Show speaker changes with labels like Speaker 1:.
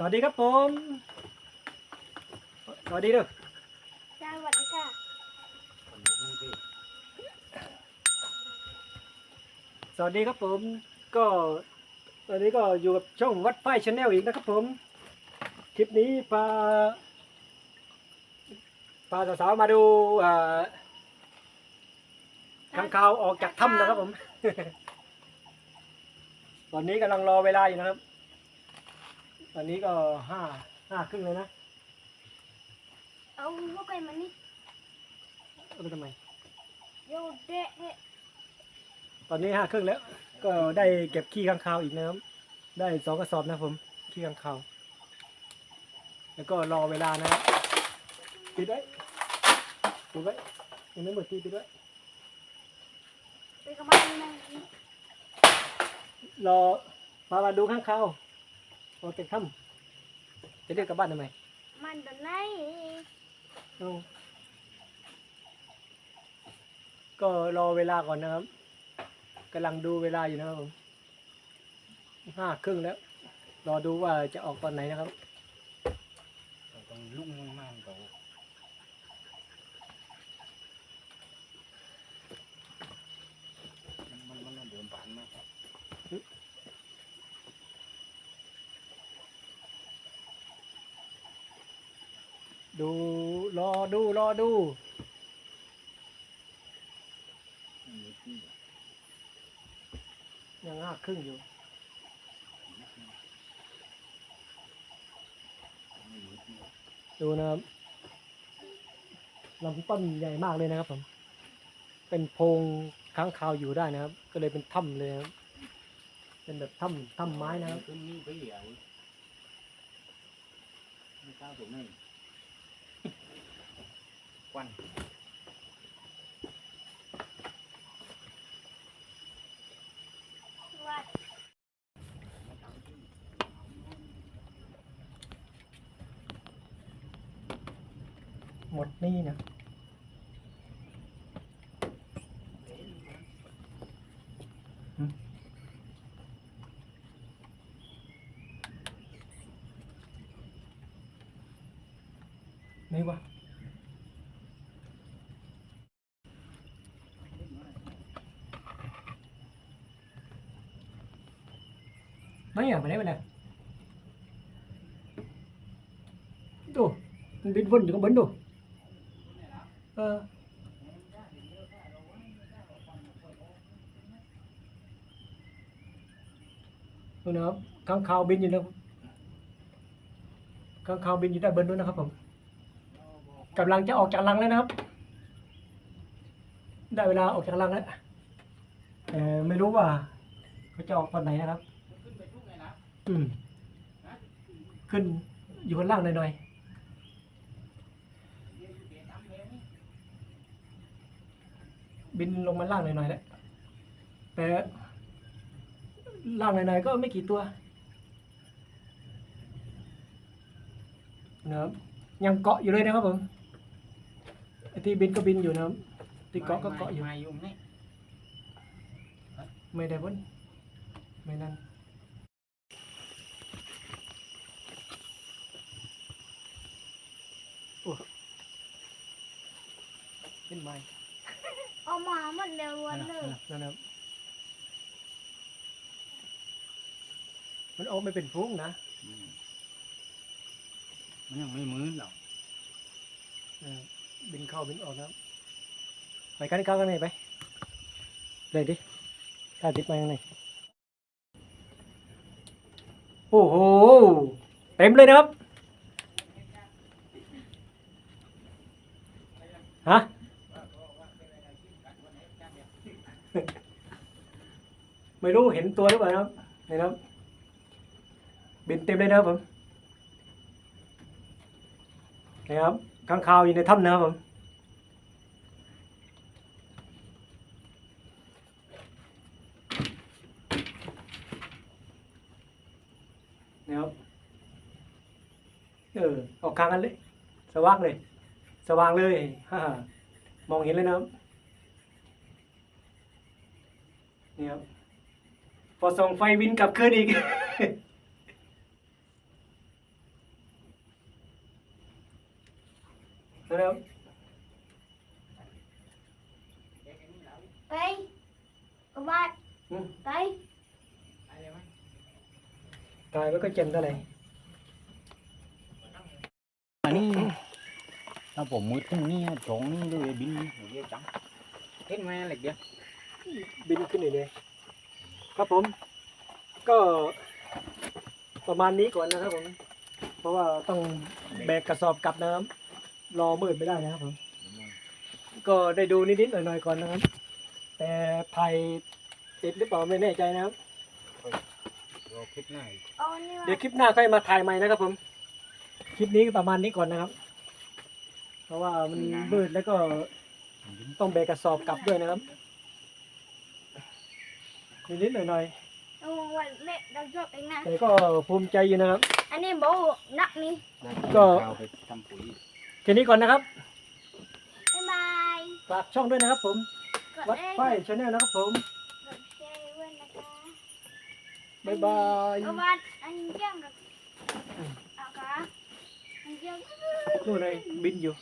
Speaker 1: สวัสดีครับผม สวัสดีเด้อ
Speaker 2: สวัสดีค่ะ
Speaker 1: สวัสดีครับผม ก็ตอนนี้ก็อยู่กับช่องวัดไฟชาแนลอีกนะครับผม คลิปนี้พาพาสาวๆมาดูอ่าข้างคาวออกจากถ้ำนะครับผม ตอนนี้กำลังรอเวลาอยู่นะครับ ตอนนี้ก็ห้าห้าครึ่งเลยนะ
Speaker 2: เอาลูกไก่มันนี่
Speaker 1: เอาไปทำไม
Speaker 2: โยเดะเดะ
Speaker 1: ตอนนี้ห้าครึ่งแล้ว ก็ได้เก็บขี้ข้างคาวอีกนะครับ ได้สองกระสอบนะครับผม ขี้ข้างคาว แล้วก็รอเวลานะครับปิดไว้ปิดไว้ยังไม่หมดที่ปิดไว้
Speaker 2: ไปกับมันนะ
Speaker 1: รอมามาดูข้างคาว รอเก็บถ้ำจะเรียกกลับบ้านทำไม
Speaker 2: มันโดนไหน
Speaker 1: เอาก็รอเวลาก่อนนะครับกำลังดูเวลาอยู่นะครับผมห้าครึ่งแล้ว รอดูว่าจะออกตอนไหนนะครับ
Speaker 3: ต้องลุ่งมากๆเขามันมันมันเดินผ่านมาก
Speaker 1: ดูรอดูรอดูยังห้าครึ่งอยู่ดูนะครับลำต้นใหญ่มากเลยนะครับผม เป็นโพรงค้างคาวอยู่ได้นะครับ ก็เลยเป็นถ้ำเลยครับ เป็นแบบถ้ำถ้ำไม้นะครับ
Speaker 3: ขึ้นนี่ไปเหลียว ไม่กล้าถูกนี่ควัน
Speaker 2: วัด
Speaker 1: หมดนี่นะหึนี่วะไม่อยากไปไหนไปไหนดูมันบินวนอยู่ข้างบนดูเออดูนะครับข้างคาวบินอยู่นะครับข้างคาวบินอยู่ด้านบนด้วยนะครับผมกำลังจะออกจากรังแล้วนะครับ ได้เวลาออกจากรังแล้วแต่ไม่รู้ว่าเขาจะออกตอนไหนนะครับ อืมขึ้นอยู่ข้างล่างหน่อยๆบินลงมาล่างหน่อยๆแหละแต่ล่างหน่อยๆก็ไม่กี่ตัวนะครับยังเกาะอยู่เลยนะครับผมไอ้ที่บินก็บินอยู่นะครับที่เกาะก็เกาะอยู่
Speaker 3: มาอยู่นี่
Speaker 1: ไม่ได้บนไม่นั่นโอ้ เป็นไม้
Speaker 2: เอามาหมดเร็ววันเลย
Speaker 1: นั่นนะครับมันออกไม่เป็นฟุ้งนะ
Speaker 3: อืมมันยังไม่มืดหรอก
Speaker 1: เออบินเข้าบินออกนะครับไปกันเข้ากันไหนไปเลยดิกล้าติดมายังไงโอ้โห เต็มเลยนะครับ ฮะ ไม่รู้เห็นตัวหรือเปล่านะครับนี่ครับ บินเต็มเลยนะครับผมนี่ครับข้างคาวอยู่ในถ้ำนะครับผมนี่ครับเออออกกลางกันเลย สว่างเลย สว่างเลยฮ่าๆมองเห็นเลยนะครับนี่ครับ พอส่องไฟวินกลับขึ้นอีก นะครับ
Speaker 2: ไปกบาดไป
Speaker 1: ตายแล้วก็เจ็มเท่าไหร่
Speaker 3: อันนี้ถ้าผมมืดตรงนี้ตองนี้เลยบินเยอะจังเห็นไหมอะไรเดีย
Speaker 1: บินขึ้นเลยเลย ครับผม ก็ประมาณนี้ก่อนนะครับผม เพราะว่าต้องแบกกระสอบกลับน้ำรอมืดไม่ได้นะครับผม ก็ได้ดูนิดๆหน่อยๆก่อนนะครับ แต่ถ่ายติดหรือเปล่าไม่แน่ใจนะครับ
Speaker 3: รอคลิปหน้าอีก
Speaker 2: เอานี่
Speaker 1: เดี๋ย
Speaker 2: มาว
Speaker 1: คลิปหน้าค่อยมาถ่ายใหม่นะครับผม คลิปนี้ก็ประมาณนี้ก่อนนะครับ เพราะว่ามันมืดแล้วก็ต้องแบกกระสอบกลับด้วยนะครับ นิดๆหน่อย
Speaker 2: เอาวันเล็กเราชอบเองนะ
Speaker 1: ๆ แต่ก็ภูมิใจอยู่นะครับ
Speaker 2: อันนี้โบนักนี่
Speaker 1: ก็
Speaker 3: เอาไปทำปุ๋ย
Speaker 1: แค่นี้ก่อนนะครับ
Speaker 2: บ๊ายบาย
Speaker 1: ฝากช่องด้วยนะครับผม
Speaker 2: กด
Speaker 1: วัด
Speaker 2: เอ้ย
Speaker 1: ไฟชาแนลนะครับผม
Speaker 2: กดแชร์ด้วยนะคะ
Speaker 1: บ๊ายบาย
Speaker 2: กระบาดอันเจ้ากับเอาค่ะอันเจ้า
Speaker 1: นู่นเลยบินอยู่
Speaker 2: ก